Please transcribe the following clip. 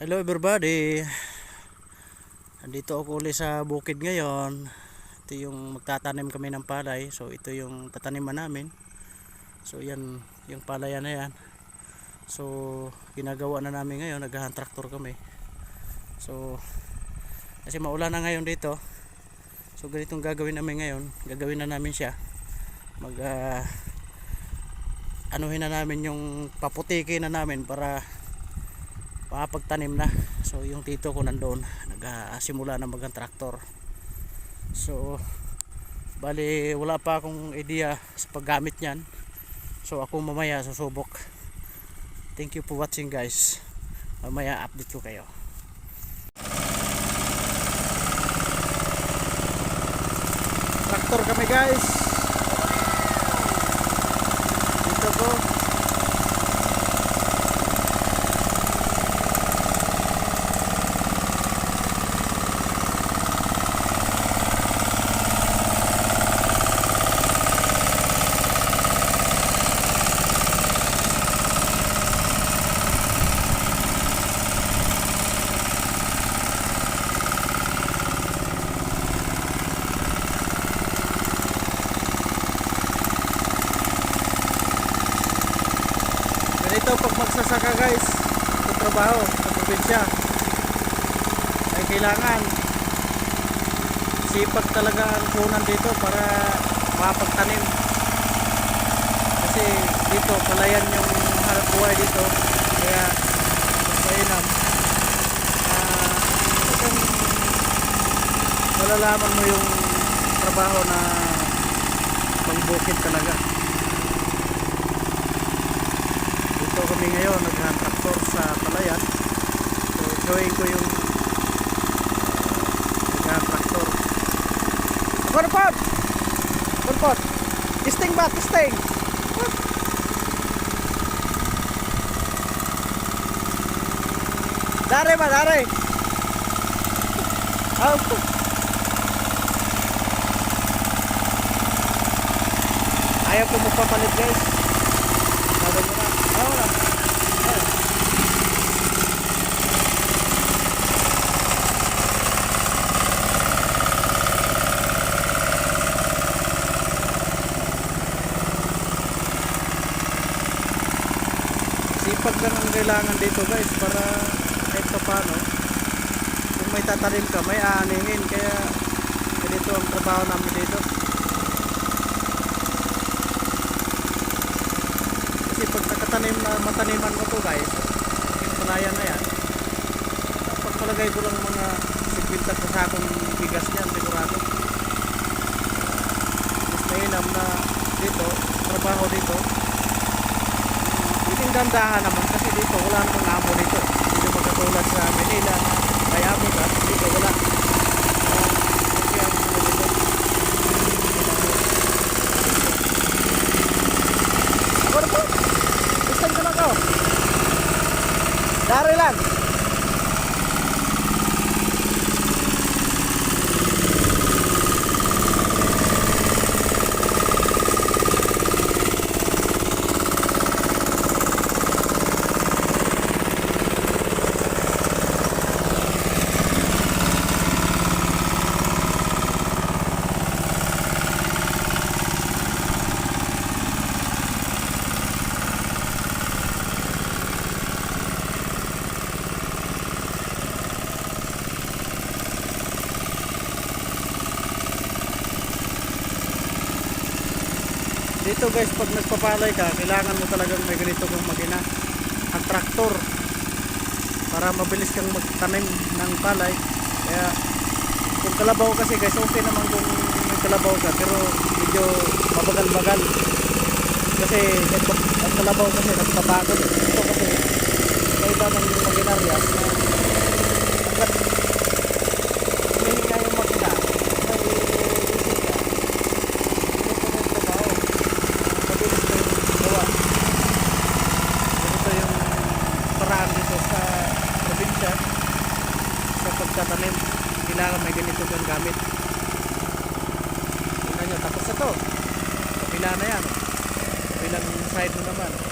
Hello everybody. Andito ako ulit sa bukid ngayon. Ito yung magtatanim kami ng palay. So ito yung tataniman namin. So yan, yung palayan na yan. So ginagawa na namin ngayon, naghahan traktor kami. So kasi maulan na ngayon dito. So ganitong gagawin namin ngayon. Gagawin na namin siya. Mag ah, anuhin na namin yung paputiki na namin para makapagtanim na. So yung tito ko nandoon nagsimula na magang traktor. So bali wala pa akong idea sa paggamit niyan. So ako mamaya susubok. Thank you for watching guys. Mamaya update ko kayo. Traktor kami guys dito ko Ganito pag magsasaka guys, sa trabaho, sa probinsya, ay kailangan sipag talaga ang punan dito para makapagtanim. Kasi dito, palayan yung hanap buhay dito. Kaya, mas mainam. Talagang malalaman mo yung trabaho na pangbukid talaga. Dito kami ngayon, naghahan traktor sa palayan. So, showing ko yung naghahan traktor. Korpot! Korpot! Testing ba? Testing! Dare ba? Dare! Oh. Ayaw ko magpapalit guys. Sabi mo na. Oo na. Ayun. Sipag lang ang kailangan dito guys para kahit pa paano kung may tatanim ka may aaningin. Kaya ganito ang trabaho namin dito. Kasi pag nakatanim na mataniman mo to guys yung palayan na yan. Pagpalagay ko lang mga 50 na sakong bigas niyan sigurado mas mainam na dito trabaho dito hindi dandahan naman kasi dito wala namang amo dito. Hindi magkatulad sa Manila. May amo ka dito wala. Ah, kasi ang ano dito ako na po gusto ko na ko dari lang Dito guys, pag nagpapalay ka, kailangan mo talagang may ganito kang magina. Ang traktor. Para mabilis kang magtanim ng palay. Kaya, kung kalabaw kasi guys, okay naman kung may kalabaw ka. Pero medyo mabagal-bagal. Kasi ang kalabaw kasi nagpabagal. eh. Ito kasi, may iba ng maginarya na hanggat humihinga yung makina, may isip ka. Ganito na yung trabaho mabilis ko yung gawa. Ganito yung paraan dito sa probinsya sa pagtatanim. Kailangan may ganito kang gamit. Tingnan nyo, tapos na to. Kapila na yan. Kabilang side mo naman.